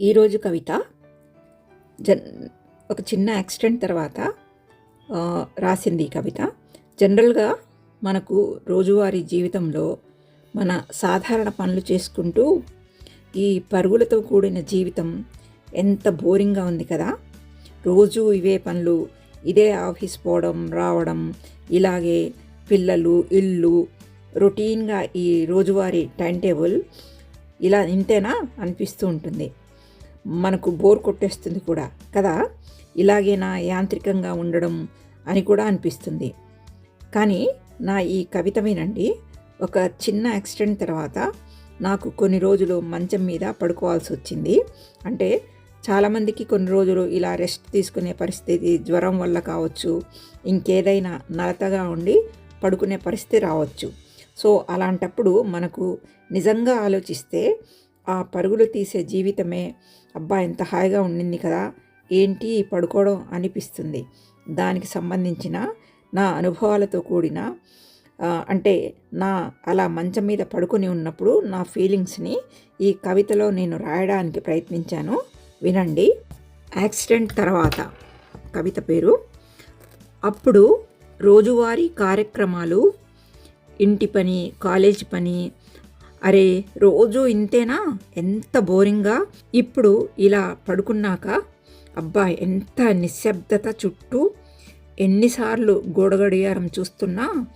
ఈరోజు కవిత జన్ ఒక చిన్న యాక్సిడెంట్ తర్వాత రాసింది ఈ కవిత. జనరల్గా మనకు రోజువారీ జీవితంలో మన సాధారణ పనులు చేసుకుంటూ ఈ పరుగులతో కూడిన జీవితం ఎంత బోరింగ్గా ఉంది కదా. రోజు ఇవే పనులు ఇదే ఆఫీస్ పోవడం రావడం ఇలాగే పిల్లలు ఇల్లు రొటీన్గా ఈ రోజువారీ టైం టేబుల్ ఇలా ఇంతేనా అనిపిస్తూ ఉంటుంది. మనకు బోర్ కొట్టేస్తుంది కూడా. కదా? ఇలాగేనా యాంత్రికంగా ఉండడం అని కూడా అనిపిస్తుంది. కానీ నా ఈ కవిత వినండి. ఒక చిన్న యాక్సిడెంట్ తర్వాత నాకు కొన్ని రోజులు మంచం మీద పడుకోవాల్సి వచ్చింది. అంటే చాలామందికి కొన్ని రోజులు ఇలా రెస్ట్ తీసుకునే పరిస్థితి జ్వరం వల్ల కావచ్చు ఇంకేదైనా నలతగా ఉండి పడుకునే పరిస్థితి రావచ్చు. సో అలాంటప్పుడు మనకు నిజంగా ఆలోచిస్తే ఆ పరుగులు తీసే జీవితమే అబ్బా ఎంత హాయిగా ఉండింది కదా ఏంటి పడుకోవడం? అనిపిస్తుంది. దానికి సంబంధించిన నా అనుభవాలతో కూడిన అంటే నా అలా మంచం మీద పడుకొని ఉన్నప్పుడు నా ఫీలింగ్స్ని ఈ కవితలో నేను రాయడానికి ప్రయత్నించాను. వినండి. యాక్సిడెంట్ తర్వాత కవిత పేరు. అప్పుడు రోజువారీ కార్యక్రమాలు ఇంటి పని కాలేజ్ పని అరే రోజు ఇంతేనా? ఎంత బోరింగ్గా? ఇప్పుడు ఇలా పడుకున్నాక అబ్బా ఎంత నిశ్శబ్దత చుట్టూ ఎన్నిసార్లు గోడగడియారం చూస్తున్నా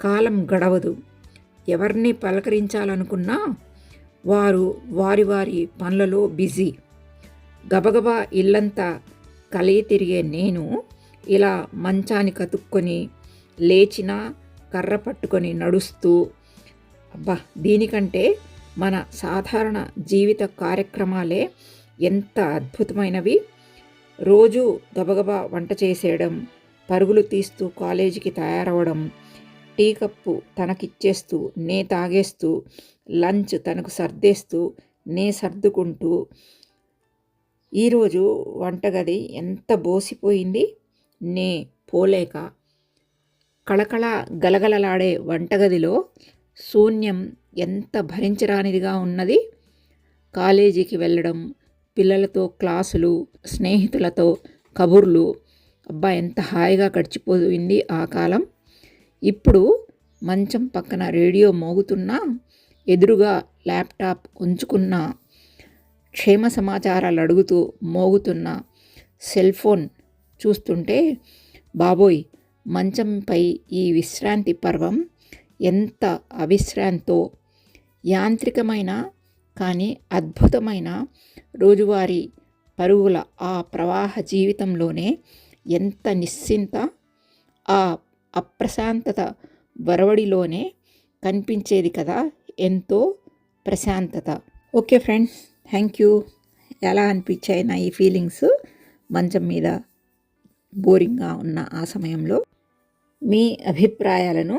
కాలం గడవదు. ఎవరిని పలకరించాలనుకున్నా వారు వారి వారి పనులలో బిజీ. గబగబా ఇల్లంతా కలిగి తిరిగే నేను ఇలా మంచాన్ని కతుక్కొని లేచినా కర్ర పట్టుకొని నడుస్తూ అబ్బా దీనికంటే మన సాధారణ జీవిత కార్యక్రమాలే ఎంత అద్భుతమైనవి. రోజు గబగబా వంట చేసేయడం పరుగులు తీస్తూ కాలేజీకి తయారవడం టీ కప్పు తనకిచ్చేస్తూ నే తాగేస్తూ లంచ్ తనకు సర్దేస్తూ నే సర్దుకుంటూ ఈరోజు వంటగది ఎంత బోసిపోయింది? నే పోలేక కళకళ గలగలలాడే వంటగదిలో శూన్యం ఎంత భరించరానిదిగా ఉన్నది? కాలేజీకి వెళ్ళడం పిల్లలతో క్లాసులు స్నేహితులతో కబుర్లు. అబ్బా ఎంత హాయిగా గడిచిపోయింది ఆ కాలం. ఇప్పుడు మంచం పక్కన రేడియో మోగుతున్నా ఎదురుగా ల్యాప్టాప్ ఉంచుకున్న క్షేమ సమాచారాలు అడుగుతూ మోగుతున్న సెల్ ఫోన్ చూస్తుంటే బాబోయ్ మంచంపై ఈ విశ్రాంతి పర్వం ఎంత అవిశ్రాంతో యాంత్రికమైన కానీ అద్భుతమైన రోజువారీ పరుగుల ఆ ప్రవాహ జీవితంలోనే ఎంత నిశ్చింత ఆ అప్రశాంతత వరవడిలోనే కనిపించేది కదా ఎంతో ప్రశాంతత. Okay friends thank you. ఎలా అనిపించాయి నా ఈ ఫీలింగ్స్? మంచం మీద బోరింగ్గా ఉన్న ఆ సమయంలో మీ అభిప్రాయాలను